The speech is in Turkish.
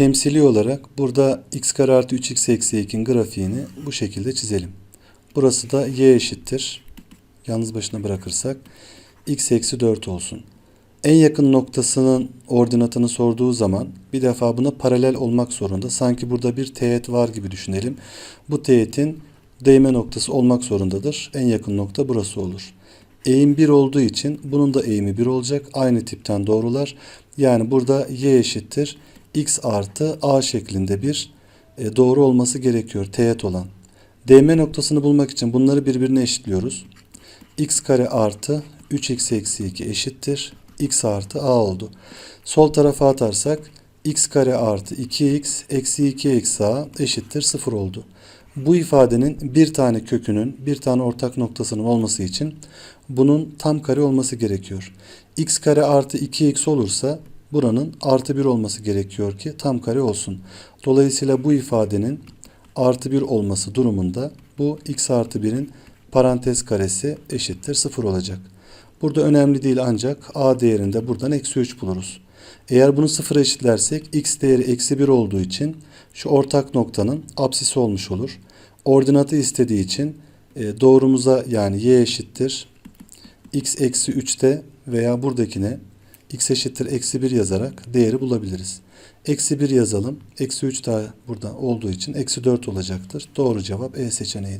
temsili olarak burada x kare artı 3x eksi 2'nin grafiğini bu şekilde çizelim. Burası da y eşittir. Yalnız başına bırakırsak x eksi 4 olsun. En yakın noktasının ordinatını sorduğu zaman bir defa buna paralel olmak zorunda. Sanki burada bir teğet var gibi düşünelim. Bu teğetin değme noktası olmak zorundadır. En yakın nokta burası olur. Eğim 1 olduğu için bunun da eğimi 1 olacak. Aynı tipten doğrular. Yani burada y eşittir x artı a şeklinde bir e, doğru olması gerekiyor teğet olan. Değme noktasını bulmak için bunları birbirine eşitliyoruz. x kare artı 3x eksi 2 eşittir. x artı a oldu. Sol tarafa atarsak x kare artı 2x eksi 2 eksi a eşittir 0 oldu. Bu ifadenin bir tane kökünün bir tane ortak noktasının olması için bunun tam kare olması gerekiyor. x kare artı 2x olursa buranın artı 1 olması gerekiyor ki tam kare olsun. Dolayısıyla bu ifadenin artı 1 olması durumunda bu x artı 1'in parantez karesi eşittir 0 olacak. Burada önemli değil ancak a değerinde buradan eksi 3 buluruz. Eğer bunu sıfıra eşitlersek x değeri eksi 1 olduğu için şu ortak noktanın apsisi olmuş olur. Ordinatı istediği için e, doğrumuza yani y eşittir x eksi 3'te veya buradakine x eşittir eksi 1 yazarak değeri bulabiliriz. Eksi 1 yazalım. Eksi 3 daha burada olduğu için eksi 4 olacaktır. Doğru cevap E seçeneğidir.